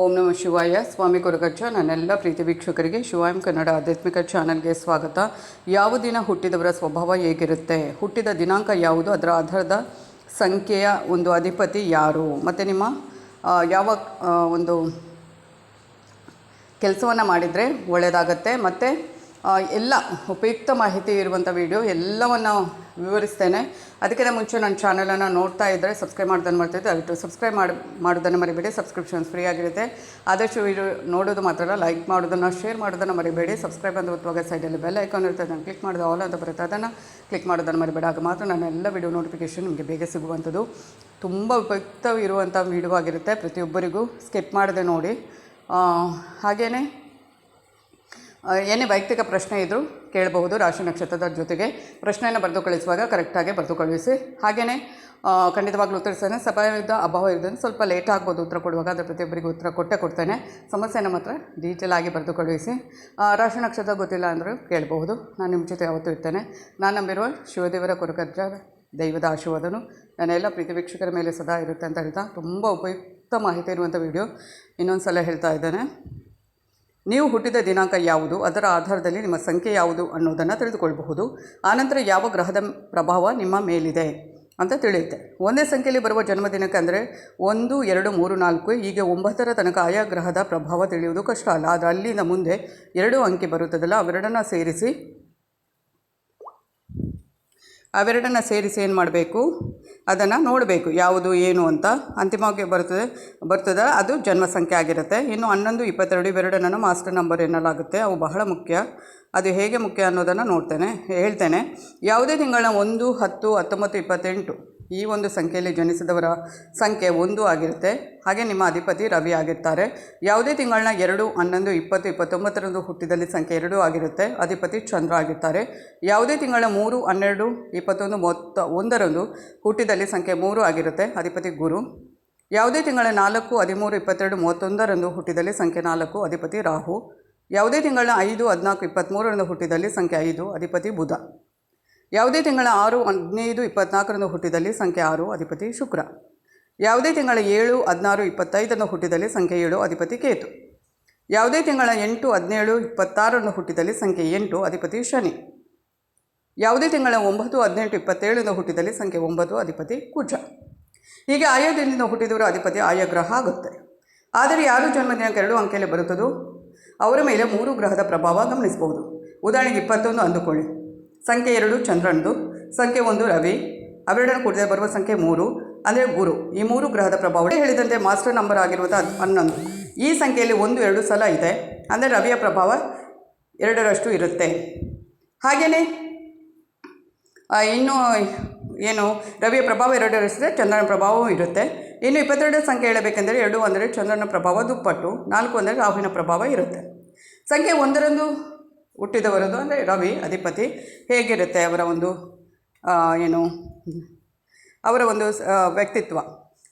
ಓಂ ನಮಃ ಶಿವಾಯ. ಸ್ವಾಮಿ ಕೊರಗಚ್ಚ ನನ್ನೆಲ್ಲ ಪ್ರೀತಿ ವೀಕ್ಷಕರಿಗೆ ಶಿವಾಯಂ ಕನ್ನಡ ಆಧ್ಯಾತ್ಮಿಕ ಚಾನಲ್ಗೆ ಸ್ವಾಗತ. ಯಾವ ದಿನ ಹುಟ್ಟಿದವರ ಸ್ವಭಾವ ಹೇಗಿರುತ್ತೆ? ಹುಟ್ಟಿದ ದಿನಾಂಕ ಯಾವುದು? ಅದರ ಆಧಾರದ ಸಂಖ್ಯೆಯ ಒಂದು ಅಧಿಪತಿ ಯಾರು? ಮತ್ತು ನಿಮ್ಮ ಯಾವ ಒಂದು ಕೆಲಸವನ್ನು ಮಾಡಿದರೆ ಒಳ್ಳೆಯದಾಗತ್ತೆ ಮತ್ತು ಎಲ್ಲ ಉಪಯುಕ್ತ ಮಾಹಿತಿ ಇರುವಂಥ ವಿಡಿಯೋ ಎಲ್ಲವನ್ನು ವಿವರಿಸ್ತೇನೆ. ಅದಕ್ಕಿಂತ ಮುಂಚೆ ನನ್ನ ಚಾನಲನ್ನು ನೋಡ್ತಾ ಇದ್ದರೆ ಸಬ್ಸ್ಕ್ರೈಬ್ ಮಾಡೋದನ್ನು ಮರ್ತಿದ್ದೆ ದಯವಿಟ್ಟು ಸಬ್ಸ್ಕ್ರೈಬ್ ಮಾಡಿ, ಮಾಡೋದನ್ನು ಮರಿಬೇಡಿ. ಸಬ್ಸ್ಕ್ರಿಪ್ಷನ್ಸ್ ಫ್ರೀ ಆಗಿರುತ್ತೆ. ಆದಷ್ಟು ವಿಡಿಯೋ ನೋಡೋದು ಮಾತ್ರ ಲೈಕ್ ಮಾಡೋದನ್ನು ಶೇರ್ ಮಾಡೋದನ್ನು ಮರಿಬೇಡಿ. ಸಬ್ಸ್ಕ್ರೈಬ್ ಅಂತ ಒತ್ತುವಾಗ ಸೈಡಲ್ಲಿ ಬೆಲ್ ಐಕಾನ್ ಇರುತ್ತೆ. ಅದನ್ನು ಕ್ಲಿಕ್ ಮಾಡೋದು ಆಲ್ ಅಂತ ಬರುತ್ತೆ. ಅದನ್ನು ಕ್ಲಿಕ್ ಮಾಡೋದನ್ನು ಮರಿಬೇಡಿ. ಆಗ ಮಾತ್ರ ನನ್ನ ಎಲ್ಲ ವಿಡಿಯೋ ನೋಟಿಫಿಕೇಷನ್ ನಿಮಗೆ ಬೇಗ ಸಿಗುವಂಥದ್ದು. ತುಂಬ ಉಪಯುಕ್ತವಿರುವಂಥ ವಿಡಿಯೋ ಆಗಿರುತ್ತೆ. ಪ್ರತಿಯೊಬ್ಬರಿಗೂ ಸ್ಕಿಪ್ ಮಾಡದೆ ನೋಡಿ. ಹಾಗೆಯೇ ಏನೇ ವೈಯಕ್ತಿಕ ಪ್ರಶ್ನೆ ಇದ್ದರೂ ಕೇಳಬಹುದು ರಾಶಿ ನಕ್ಷತ್ರದ ಜೊತೆಗೆ. ಪ್ರಶ್ನೆಯನ್ನು ಬರೆದು ಕಳಿಸುವಾಗ ಕರೆಕ್ಟಾಗಿ ಬರೆದು ಕಳುಹಿಸಿ. ಹಾಗೆಯೇ ಖಂಡಿತವಾಗ್ಲೂ ಉತ್ತರಿಸ್ತೇನೆ. ಸಮಯದ ಅಭಾವ ಇರೋದನ್ನು ಸ್ವಲ್ಪ ಲೇಟ್ ಆಗ್ಬೋದು ಉತ್ತರ ಕೊಡುವಾಗ, ಅದರ ಪ್ರತಿಯೊಬ್ಬರಿಗೆ ಉತ್ತರ ಕೊಟ್ಟೆ ಕೊಡ್ತೇನೆ. ಸಮಸ್ಯೆಯನ್ನು ಮಾತ್ರ ಡೀಟೇಲ್ ಆಗಿ ಬರೆದು ಕಳುಹಿಸಿ. ರಾಶಿ ನಕ್ಷತ್ರ ಗೊತ್ತಿಲ್ಲ ಅಂದರೂ ಕೇಳಬಹುದು. ನಾನು ನಿಮ್ಮ ಜೊತೆ ಯಾವತ್ತೂ ಇರ್ತೇನೆ. ನಾನು ನಂಬಿರುವ ಶಿವದೇವರ ಕೊರಗಜ್ಜ ದೈವದ ಆಶೀರ್ವಾದನು. ನನ್ನ ಎಲ್ಲ ಪ್ರೀತಿ ವೀಕ್ಷಕರ ಮೇಲೆ ಸದಾ ಇರುತ್ತೆ ಅಂತ ಹೇಳ್ತಾ ತುಂಬ ಉಪಯುಕ್ತ ಮಾಹಿತಿ ಇರುವಂಥ ವಿಡಿಯೋ ಇನ್ನೊಂದು ಸಲ ಹೇಳ್ತಾ ಇದ್ದೇನೆ. ನೀವು ಹುಟ್ಟಿದ ದಿನಾಂಕ ಯಾವುದು? ಅದರ ಆಧಾರದಲ್ಲಿ ನಿಮ್ಮ ಸಂಖ್ಯೆ ಯಾವುದು ಅನ್ನೋದನ್ನು ತಿಳಿದುಕೊಳ್ಳಬಹುದು ಆನಂತರ ಯಾವ ಗ್ರಹದ ಪ್ರಭಾವ ನಿಮ್ಮ ಮೇಲಿದೆ ಅಂತ ತಿಳಿಯುತ್ತೆ. ಒಂದೇ ಸಂಖ್ಯೆಯಲ್ಲಿ ಬರುವ ಜನ್ಮದಿನಕ್ಕೆ ಅಂದರೆ ಒಂದು, ಎರಡು, ಮೂರು, ನಾಲ್ಕು, ಹೀಗೆ ಒಂಬತ್ತರ ತನಕ ಆಯಾ ಗ್ರಹದ ಪ್ರಭಾವ ತಿಳಿಯುವುದು ಕಷ್ಟ ಅಲ್ಲ. ಆದರೆ ಅಲ್ಲಿಂದ ಮುಂದೆ ಎರಡು ಅಂಕಿ ಬರುತ್ತದಲ್ಲ, ಅವೆರಡನ್ನು ಸೇರಿಸಿ ಅವೆರಡನ್ನು ಸೇರಿಸಿ ಏನು ಮಾಡಬೇಕು? ಅದನ್ನು ನೋಡಬೇಕು. ಯಾವುದು, ಏನು ಅಂತ. ಅಂತಿಮವಾಗಿ ಬರ್ತದೆ ಬರ್ತದೆ. ಅದು ಜನ್ಮ ಸಂಖ್ಯೆ ಆಗಿರುತ್ತೆ. ಇನ್ನು ಹನ್ನೊಂದು, ಇಪ್ಪತ್ತೆರಡು ಇವೆರಡನ್ನು ಮಾಸ್ಟರ್ ನಂಬರ್ ಎನ್ನಲಾಗುತ್ತೆ. ಅವು ಬಹಳ ಮುಖ್ಯ. ಅದು ಹೇಗೆ ಮುಖ್ಯ ಅನ್ನೋದನ್ನು ನೋಡ್ತೇನೆ, ಹೇಳ್ತೇನೆ. ಯಾವುದೇ ತಿಂಗಳ ಒಂದು, ಹತ್ತು, ಹತ್ತೊಂಬತ್ತು, ಇಪ್ಪತ್ತೆಂಟು ಈ ಒಂದು ಸಂಖ್ಯೆಯಲ್ಲಿ ಜನಿಸಿದವರ ಸಂಖ್ಯೆ ಒಂದು ಆಗಿರುತ್ತೆ. ಹಾಗೆ ನಿಮ್ಮ ಅಧಿಪತಿ ರವಿ ಆಗಿರ್ತಾರೆ. ಯಾವುದೇ ತಿಂಗಳನ್ನ ಎರಡು, ಹನ್ನೊಂದು, ಇಪ್ಪತ್ತು, ಇಪ್ಪತ್ತೊಂಬತ್ತರಂದು ಹುಟ್ಟಿದಲ್ಲಿ ಸಂಖ್ಯೆ ಎರಡು ಆಗಿರುತ್ತೆ. ಅಧಿಪತಿ ಚಂದ್ರ ಆಗಿರ್ತಾರೆ. ಯಾವುದೇ ತಿಂಗಳ ಮೂರು, ಹನ್ನೆರಡು, ಇಪ್ಪತ್ತೊಂದು, ಮೂವತ್ತ ಒಂದರಂದು ಹುಟ್ಟಿದಲ್ಲಿ ಸಂಖ್ಯೆ ಮೂರು ಆಗಿರುತ್ತೆ. ಅಧಿಪತಿ ಗುರು. ಯಾವುದೇ ತಿಂಗಳ ನಾಲ್ಕು, ಹದಿಮೂರು, ಇಪ್ಪತ್ತೆರಡು, ಮೂವತ್ತೊಂದರಂದು ಹುಟ್ಟಿದಲ್ಲಿ ಸಂಖ್ಯೆ ನಾಲ್ಕು, ಅಧಿಪತಿ ರಾಹು. ಯಾವುದೇ ತಿಂಗಳ ಐದು, ಹದಿನಾಲ್ಕು ಇಪ್ಪತ್ತ್ಮೂರರಂದು ಹುಟ್ಟಿದಲ್ಲಿ ಸಂಖ್ಯೆ ಐದು, ಅಧಿಪತಿ ಬುಧ. ಯಾವುದೇ ತಿಂಗಳ ಆರು, ಹದಿನೈದು, ಇಪ್ಪತ್ನಾಲ್ಕರಂದು ಹುಟ್ಟಿದಲ್ಲಿ ಸಂಖ್ಯೆ ಆರು, ಅಧಿಪತಿ ಶುಕ್ರ. ಯಾವುದೇ ತಿಂಗಳ ಏಳು, ಹದಿನಾರು, ಇಪ್ಪತ್ತೈದರಂದು ಹುಟ್ಟಿದಲ್ಲಿ ಸಂಖ್ಯೆ ಏಳು, ಅಧಿಪತಿ ಕೇತು. ಯಾವುದೇ ತಿಂಗಳ ಎಂಟು, ಹದಿನೇಳು, ಇಪ್ಪತ್ತಾರರಂದು ಹುಟ್ಟಿದಲ್ಲಿ ಸಂಖ್ಯೆ ಎಂಟು, ಅಧಿಪತಿ ಶನಿ. ಯಾವುದೇ ತಿಂಗಳ ಒಂಬತ್ತು, ಹದಿನೆಂಟು, ಇಪ್ಪತ್ತೇಳರಿಂದ ಹುಟ್ಟಿದಲ್ಲಿ ಸಂಖ್ಯೆ ಒಂಬತ್ತು, ಅಧಿಪತಿ ಕುಜ. ಹೀಗೆ ಆಯಾ ದಿನದಿಂದ ಹುಟ್ಟಿದವರ ಅಧಿಪತಿ ಆಯಾ ಗ್ರಹ ಆಗುತ್ತೆ. ಆದರೆ ಯಾರು ಜನ್ಮದಿನಾಂಕ ಎರಡು ಅಂಕೆಯಲ್ಲಿ ಬರುತ್ತದೋ, ಅವರ ಮೇಲೆ ಮೂರು ಗ್ರಹದ ಪ್ರಭಾವ ಗಮನಿಸಬಹುದು. ಉದಾಹರಣೆಗೆ ಇಪ್ಪತ್ತೊಂದು ಅಂದುಕೊಳ್ಳಿ. ಸಂಖ್ಯೆ ಎರಡು ಚಂದ್ರನದು, ಸಂಖ್ಯೆ ಒಂದು ರವಿ ಅವೆರಡನ್ನು ಕೂಡಿದರೆ ಬರುವ ಸಂಖ್ಯೆ ಮೂರು, ಅಂದರೆ ಗುರು. ಈ ಮೂರು ಗ್ರಹದ ಪ್ರಭಾವ ಹೇಳಿದಂತೆ ಮಾಸ್ಟರ್ ನಂಬರ್ ಆಗಿರುವುದು ಹದ್- ಹನ್ನೊಂದು. ಈ ಸಂಖ್ಯೆಯಲ್ಲಿ ಒಂದು, ಎರಡು ಸಲ ಇದೆ. ಅಂದರೆ ರವಿಯ ಪ್ರಭಾವ ಎರಡರಷ್ಟು ಇರುತ್ತೆ. ಹಾಗೆಯೇ ಇನ್ನು ಏನು, ರವಿಯ ಪ್ರಭಾವ ಎರಡರಷ್ಟಿದೆ ಚಂದ್ರನ ಪ್ರಭಾವವೂ ಇರುತ್ತೆ. ಇನ್ನು ಇಪ್ಪತ್ತೆರಡು ಸಂಖ್ಯೆ ಹೇಳಬೇಕೆಂದರೆ ಎರಡು ಅಂದರೆ ಚಂದ್ರನ ಪ್ರಭಾವ ದುಪ್ಪಟ್ಟು, ನಾಲ್ಕು ಅಂದರೆ ರಾಹುವಿನ ಪ್ರಭಾವ ಇರುತ್ತೆ. ಸಂಖ್ಯೆ ಒಂದರಂದು ಹುಟ್ಟಿದವರದು ಅಂದರೆ ರವಿ ಅಧಿಪತಿ ಹೇಗಿರುತ್ತೆ ಅವರ ಒಂದು ಏನು, ಅವರ ಒಂದು ವ್ಯಕ್ತಿತ್ವ.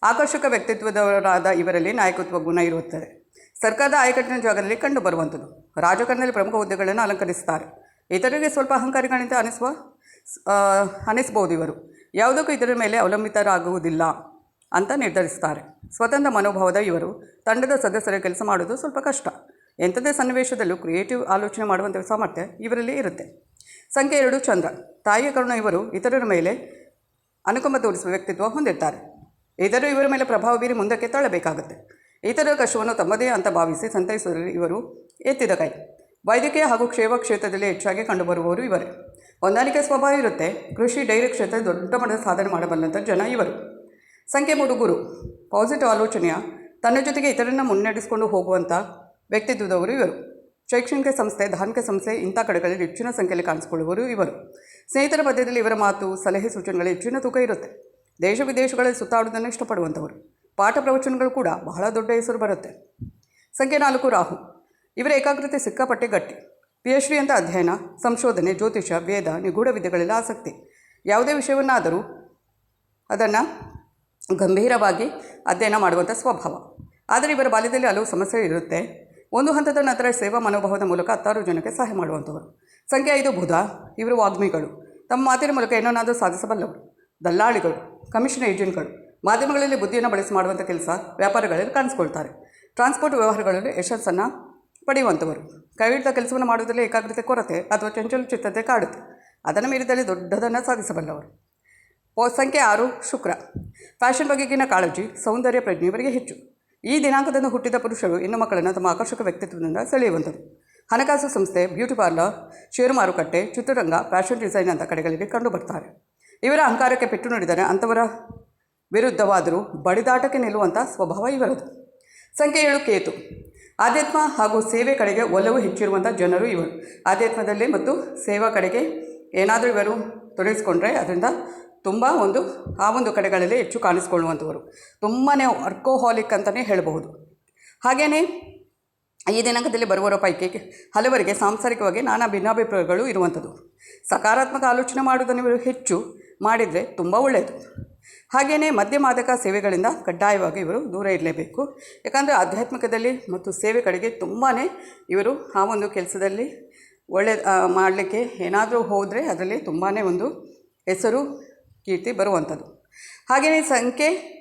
ಆಕರ್ಷಕ ವ್ಯಕ್ತಿತ್ವದವರಾದ ಇವರಲ್ಲಿ ನಾಯಕತ್ವ ಗುಣ ಇರುತ್ತದೆ. ಸರ್ಕಾರದ ಆಯಕಟ್ಟಿನ ಜಾಗದಲ್ಲಿ ಕಂಡು ಬರುವಂಥದ್ದು. ರಾಜಕಾರಣದಲ್ಲಿ ಪ್ರಮುಖ ಹುದ್ದೆಗಳನ್ನು ಅಲಂಕರಿಸುತ್ತಾರೆ ಇತರರಿಗೆ ಸ್ವಲ್ಪ ಅಹಂಕಾರಿಗಳಿಂದ ಅನಿಸುವ ಅನಿಸ್ಬೋದು ಇವರು. ಯಾವುದಕ್ಕೂ ಇದರ ಮೇಲೆ ಅವಲಂಬಿತರಾಗುವುದಿಲ್ಲ ಅಂತ ನಿರ್ಧರಿಸ್ತಾರೆ. ಸ್ವತಂತ್ರ ಮನೋಭಾವದ ಇವರು ತಂಡದ ಸದಸ್ಯರ ಕೆಲಸ ಮಾಡೋದು ಸ್ವಲ್ಪ ಕಷ್ಟ. ಎಂಥದೇ ಸನ್ನಿವೇಶದಲ್ಲೂ ಕ್ರಿಯೇಟಿವ್ ಆಲೋಚನೆ ಮಾಡುವಂಥ ಸಾಮರ್ಥ್ಯ ಇವರಲ್ಲಿ ಇರುತ್ತೆ. ಸಂಖ್ಯೆ ಎರಡು, ಚಂದ್ರ. ತಾಯಿಯ ಕರುಣ ಇವರು ಇತರರ ಮೇಲೆ ಅನುಕಂಪ ತೋರಿಸುವ ವ್ಯಕ್ತಿತ್ವ ಹೊಂದಿರ್ತಾರೆ. ಇತರರು ಇವರ ಮೇಲೆ ಪ್ರಭಾವ ಬೀರಿ ಮುಂದಕ್ಕೆ ತಳ್ಳಬೇಕಾಗುತ್ತೆ. ಇತರರ ಕಷ್ಟವನ್ನು ತಮ್ಮದೇ ಅಂತ ಭಾವಿಸಿ ಸಂತೈಸುವಲ್ಲಿ ಇವರು ಎತ್ತಿದ ಕೈ. ವೈದ್ಯಕೀಯ ಹಾಗೂ ಕ್ಷೇಮ ಕ್ಷೇತ್ರದಲ್ಲಿ ಹೆಚ್ಚಾಗಿ ಕಂಡುಬರುವವರು ಇವರೇ. ಹೊಂದಾಣಿಕೆ ಸ್ವಭಾವ ಇರುತ್ತೆ. ಕೃಷಿ, ಡೈರಿ ಕ್ಷೇತ್ರ ದೊಡ್ಡ ಮಟ್ಟದ ಸಾಧನೆ ಮಾಡಬಲ್ಲಂಥ ಜನ ಇವರು. ಸಂಖ್ಯೆ ಮೂರು, ಗುರು. ಪಾಸಿಟಿವ್ ಆಲೋಚನೆಯ ತನ್ನ ಜೊತೆಗೆ ಇತರನ್ನ ಮುನ್ನಡೆಸಿಕೊಂಡು ಹೋಗುವಂಥ ವ್ಯಕ್ತಿತ್ವದವರು ಇವರು. ಶೈಕ್ಷಣಿಕ ಸಂಸ್ಥೆ, ಧಾರ್ಮಿಕ ಸಂಸ್ಥೆ, ಇಂಥ ಕಡೆಗಳಲ್ಲಿ ಹೆಚ್ಚಿನ ಸಂಖ್ಯೆಯಲ್ಲಿ ಕಾಣಿಸಿಕೊಳ್ಳುವರು ಇವರು. ಸ್ನೇಹಿತರ ಮಧ್ಯದಲ್ಲಿ ಇವರ ಮಾತು, ಸಲಹೆ ಸೂಚನೆಗಳು ಹೆಚ್ಚಿನ ತೂಕ ಇರುತ್ತೆ. ದೇಶ ವಿದೇಶಗಳಲ್ಲಿ ಸುತ್ತಾಡುವುದನ್ನು ಇಷ್ಟಪಡುವಂಥವರು. ಪಾಠ ಪ್ರವಚನಗಳು ಕೂಡ ಬಹಳ ದೊಡ್ಡ ಹೆಸರು ಬರುತ್ತೆ. ಸಂಖ್ಯೆ ನಾಲ್ಕು, ರಾಹು. ಇವರ ಏಕಾಗ್ರತೆ ಸಿಕ್ಕಾಪಟ್ಟೆ ಗಟ್ಟಿ. ಪಿ ಎಚ್ ಡಿ ಅಂತ ಅಧ್ಯಯನ, ಸಂಶೋಧನೆ ಜ್ಯೋತಿಷ ವೇದ, ನಿಗೂಢ ವಿದ್ಯೆಗಳೆಲ್ಲ ಆಸಕ್ತಿ. ಯಾವುದೇ ವಿಷಯವನ್ನಾದರೂ ಅದನ್ನು ಗಂಭೀರವಾಗಿ ಅಧ್ಯಯನ ಮಾಡುವಂಥ ಸ್ವಭಾವ. ಆದರೆ ಇವರ ಬಾಲ್ಯದಲ್ಲಿ ಹಲವು ಸಮಸ್ಯೆ ಇರುತ್ತೆ ಒಂದು ಹಂತದ ನಂತರ ಸೇವಾ ಮನೋಭಾವದ ಮೂಲಕ ಹತ್ತಾರು ಜನಕ್ಕೆ ಸಹಾಯ ಮಾಡುವಂಥವರು. ಸಂಖ್ಯೆ ಐದು ಬುಧ, ಇವರು ವಾಗ್ಮಿಗಳು. ತಮ್ಮ ಮಾತಿನ ಮೂಲಕ ಏನನ್ನಾದರೂ ಸಾಧಿಸಬಲ್ಲವರು ದಲ್ಲಾಳಿಗಳು, ಕಮಿಷನ್ ಏಜೆಂಟ್ಗಳು. ಮಾಧ್ಯಮಗಳಲ್ಲಿ ಬುದ್ಧಿಯನ್ನು ಬಳಸಿ ಮಾಡುವಂಥ ಕೆಲಸ ವ್ಯಾಪಾರಗಳಲ್ಲಿ ಕಾಣಿಸ್ಕೊಳ್ತಾರೆ. ಟ್ರಾನ್ಸ್ಪೋರ್ಟ್ ವ್ಯವಹಾರಗಳಲ್ಲಿ ಯಶಸ್ಸನ್ನು ಪಡೆಯುವಂಥವರು. ಕೈಹಿಡಿದ ಕೆಲಸವನ್ನು ಮಾಡುವುದರಲ್ಲಿ ಏಕಾಗ್ರತೆ, ಕೊರತೆ ಅಥವಾ ಚಂಚಲ ಚಿತ್ತತೆ ಕಾಡುತ್ತೆ. ಅದನ್ನು ಮೀರಿದಲ್ಲಿ ದೊಡ್ಡದನ್ನು ಸಾಧಿಸಬಲ್ಲವರು ಸಂಖ್ಯೆ ಆರು, ಶುಕ್ರ. ಫ್ಯಾಷನ್ ಬಗೆಗಿನ ಕಾಳಜಿ, ಸೌಂದರ್ಯ ಪ್ರಜ್ಞೆ ಇವರಿಗೆ ಹೆಚ್ಚು. ಈ ದಿನಾಂಕದಂದು ಹುಟ್ಟಿದ ಪುರುಷರು ಹೆಣ್ಣು ಮಕ್ಕಳನ್ನು ತಮ್ಮ ಆಕರ್ಷಕ ವ್ಯಕ್ತಿತ್ವದಿಂದ ಸೆಳೆಯುವಂಥದ್ದು. ಹಣಕಾಸು ಸಂಸ್ಥೆ ಬ್ಯೂಟಿ ಪಾರ್ಲರ್, ಷೇರು ಮಾರುಕಟ್ಟೆ, ಚಿತ್ರರಂಗ, ಫ್ಯಾಷನ್ ಡಿಸೈನ್ ಅಂತ ಕಡೆಗಳಿಗೆ ಕಂಡುಬರ್ತಾರೆ ಇವರ ಅಹಂಕಾರಕ್ಕೆ ಪೆಟ್ಟು ನೀಡಿದರೆ ಅಂಥವರ ವಿರುದ್ಧವಾದರೂ ಬಡಿದಾಟಕ್ಕೆ ನಿಲ್ಲುವಂಥ ಸ್ವಭಾವ ಇವರದು. ಸಂಖ್ಯೆ ಏಳು, ಕೇತು. ಆಧ್ಯಾತ್ಮ ಹಾಗೂ ಸೇವೆ ಕಡೆಗೆ ಒಲವು ಹೆಚ್ಚಿರುವಂಥ ಜನರು ಇವರು. ಆಧ್ಯಾತ್ಮದಲ್ಲಿ ಮತ್ತು ಸೇವಾ ಕಡೆಗೆ ಏನಾದರೂ ಇವರು ತೊಡಗಿಸ್ಕೊಂಡ್ರೆ ಅದರಿಂದ ತುಂಬ ಒಂದು, ಆ ಒಂದು ಕಡೆಗಳಲ್ಲಿ ಹೆಚ್ಚು ಕಾಣಿಸ್ಕೊಳ್ಳುವಂಥವರು. ತುಂಬಾ ವರ್ಕೋಹಾಲಿಕ್ ಅಂತಲೇ ಹೇಳಬಹುದು. ಹಾಗೆಯೇ ಈ ದಿನಾಂಕದಲ್ಲಿ ಬರುವವರ ಪೈಕಿ ಹಲವರಿಗೆ ಸಾಂಸಾರಿಕವಾಗಿ ನಾನಾ ಭಿನ್ನಾಭಿಪ್ರಾಯಗಳು ಇರುವಂಥದ್ದು. ಸಕಾರಾತ್ಮಕ ಆಲೋಚನೆ ಮಾಡುವುದನ್ನು ಹೆಚ್ಚು ಮಾಡಿದರೆ ತುಂಬ ಒಳ್ಳೆಯದು. ಹಾಗೆಯೇ ಮದ್ಯ ಮಾದಕ ಸೇವೆಗಳಿಂದ ಕಡ್ಡಾಯವಾಗಿ ಇವರು ದೂರ ಇರಲೇಬೇಕು. ಯಾಕಂದರೆ ಆಧ್ಯಾತ್ಮಿಕದಲ್ಲಿ ಮತ್ತು ಸೇವೆ ಕಡೆಗೆ ತುಂಬಾ ಇವರು ಆ ಒಂದು ಕೆಲಸದಲ್ಲಿ ಒಳ್ಳೆ ಮಾಡಲಿಕ್ಕೆ ಏನಾದರೂ ಹೋದರೆ ಅದರಲ್ಲಿ ತುಂಬಾ ಒಂದು ಹೆಸರು ಕೀರ್ತಿ ಬರುವಂಥದ್ದು. ಹಾಗೆಯೇ ಸಂಖ್ಯೆ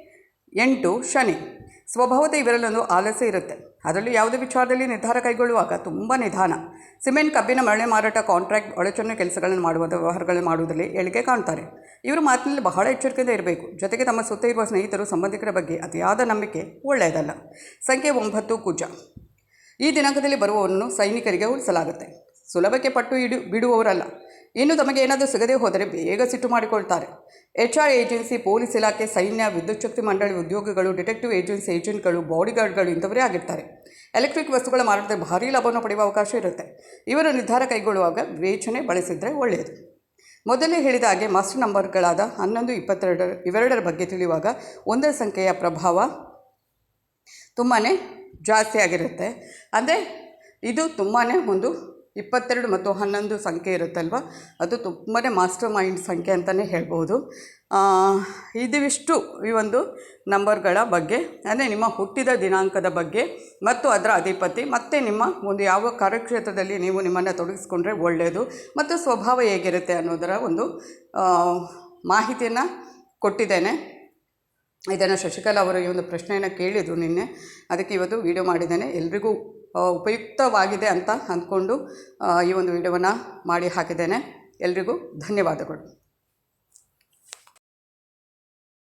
ಎಂಟು ಶನಿ. ಸ್ವಭಾವದ ಇವರಲ್ಲೊಂದು ಆಲಸ್ಯ ಇರುತ್ತೆ. ಅದರಲ್ಲೂ ಯಾವುದೇ ವಿಚಾರದಲ್ಲಿ ನಿರ್ಧಾರ ಕೈಗೊಳ್ಳುವಾಗ ತುಂಬ ನಿಧಾನ. ಸಿಮೆಂಟ್, ಕಬ್ಬಿನ ಮರಳೆ ಮಾರಾಟ, ಕಾಂಟ್ರಾಕ್ಟ್ ಒಳಚೊನ್ನೆ ಕೆಲಸಗಳನ್ನು ಮಾಡುವ ವ್ಯವಹಾರಗಳನ್ನು ಮಾಡುವುದರಲ್ಲಿ ಏಳಿಗೆ ಕಾಣ್ತಾರೆ. ಇವರು ಮಾತಿನಲ್ಲಿ ಬಹಳ ಎಚ್ಚರಿಕೆಯಿಂದ ಇರಬೇಕು. ಜೊತೆಗೆ ತಮ್ಮ ಸುತ್ತ ಇರುವ ಸ್ನೇಹಿತರು, ಸಂಬಂಧಿಕರ ಬಗ್ಗೆ ಅತಿಯಾದ ನಂಬಿಕೆ ಒಳ್ಳೆಯದಲ್ಲ. ಸಂಖ್ಯೆ ಒಂಬತ್ತು ಕುಜ. ಈ ದಿನಾಂಕದಲ್ಲಿ ಬರುವವರನ್ನು ಸೈನಿಕರಿಗೆ ಉಳಿಸಲಾಗುತ್ತೆ ಸುಲಭಕ್ಕೆ ಪಟ್ಟು ಇಡು ಬಿಡುವವರಲ್ಲ. ಇನ್ನು ತಮಗೆ ಏನಾದರೂ ಸಿಗದೇ ಹೋದರೆ ಬೇಗ ಸಿಟ್ಟು ಮಾಡಿಕೊಳ್ತಾರೆ. ಎಚ್ ಆರ್ ಏಜೆನ್ಸಿ, ಪೊಲೀಸ್ ಇಲಾಖೆ, ಸೈನ್ಯ, ವಿದ್ಯುತ್ ಶಕ್ತಿ ಮಂಡಳಿ, ಉದ್ಯೋಗಿಗಳು, ಡಿಟೆಕ್ಟಿವ್ ಏಜೆನ್ಸಿ, ಏಜೆಂಟ್ಗಳು, ಬಾಡಿಗಾರ್ಡ್ಗಳು ಇಂಥವರೇ ಆಗಿರ್ತಾರೆ. ಎಲೆಕ್ಟ್ರಿಕ್ ವಸ್ತುಗಳ ಮಾರಾಟದ ಭಾರೀ ಲಾಭವನ್ನು ಪಡೆಯುವ ಅವಕಾಶ ಇರುತ್ತೆ. ಇವರು ನಿರ್ಧಾರ ಕೈಗೊಳ್ಳುವಾಗ ವಿವೇಚನೆ ಬಳಸಿದರೆ ಒಳ್ಳೆಯದು. ಮೊದಲೇ ಹೇಳಿದ ಹಾಗೆ ಮಾಸ್ಟರ್ ನಂಬರ್ಗಳಾದ ಹನ್ನೊಂದು ಇಪ್ಪತ್ತೆರಡರ ಇವೆರಡರ ಬಗ್ಗೆ ತಿಳಿಯುವಾಗ ಒಂದರ ಸಂಖ್ಯೆಯ ಪ್ರಭಾವ ತುಂಬಾ ಜಾಸ್ತಿ ಆಗಿರುತ್ತೆ. ಅಂದರೆ ಇದು ತುಂಬಾ ಒಂದು ಇಪ್ಪತ್ತೆರಡು ಮತ್ತು ಹನ್ನೊಂದು ಸಂಖ್ಯೆ ಇರುತ್ತಲ್ವ? ಅದು ತುಂಬಾ ಮಾಸ್ಟರ್ ಮೈಂಡ್ ಸಂಖ್ಯೆ ಅಂತಲೇ ಹೇಳ್ಬೋದು. ಇದಿಷ್ಟು ಈ ಒಂದು ನಂಬರ್ಗಳ ಬಗ್ಗೆ, ಅಂದರೆ ನಿಮ್ಮ ಹುಟ್ಟಿದ ದಿನಾಂಕದ ಬಗ್ಗೆ ಮತ್ತು ಅದರ ಅಧಿಪತಿ, ಮತ್ತು ನಿಮ್ಮ ಒಂದು ಯಾವ ಕಾರ್ಯಕ್ಷೇತ್ರದಲ್ಲಿ ನೀವು ನಿಮ್ಮನ್ನು ತೊಡಗಿಸ್ಕೊಂಡ್ರೆ ಒಳ್ಳೆಯದು, ಮತ್ತು ಸ್ವಭಾವ ಹೇಗಿರುತ್ತೆ ಅನ್ನೋದರ ಒಂದು ಮಾಹಿತಿಯನ್ನು ಕೊಟ್ಟಿದ್ದೇನೆ. ಇದನ್ನು ಶಶಿಕಲಾ ಅವರು ಈ ಒಂದು ಪ್ರಶ್ನೆಯನ್ನು ಕೇಳಿದರು ನಿನ್ನೆ. ಅದಕ್ಕೆ ಇವತ್ತು ವಿಡಿಯೋ ಮಾಡಿದ್ದೇನೆ. ಎಲ್ರಿಗೂ ಉಪಯುಕ್ತವಾಗಿದೆ ಅಂತ ಅಂದ್ಕೊಂಡು ಈ ಒಂದು ವಿಡಿಯೋವನ್ನು ಮಾಡಿ ಹಾಕಿದ್ದೇನೆ. ಎಲ್ರಿಗೂ ಧನ್ಯವಾದಗಳು.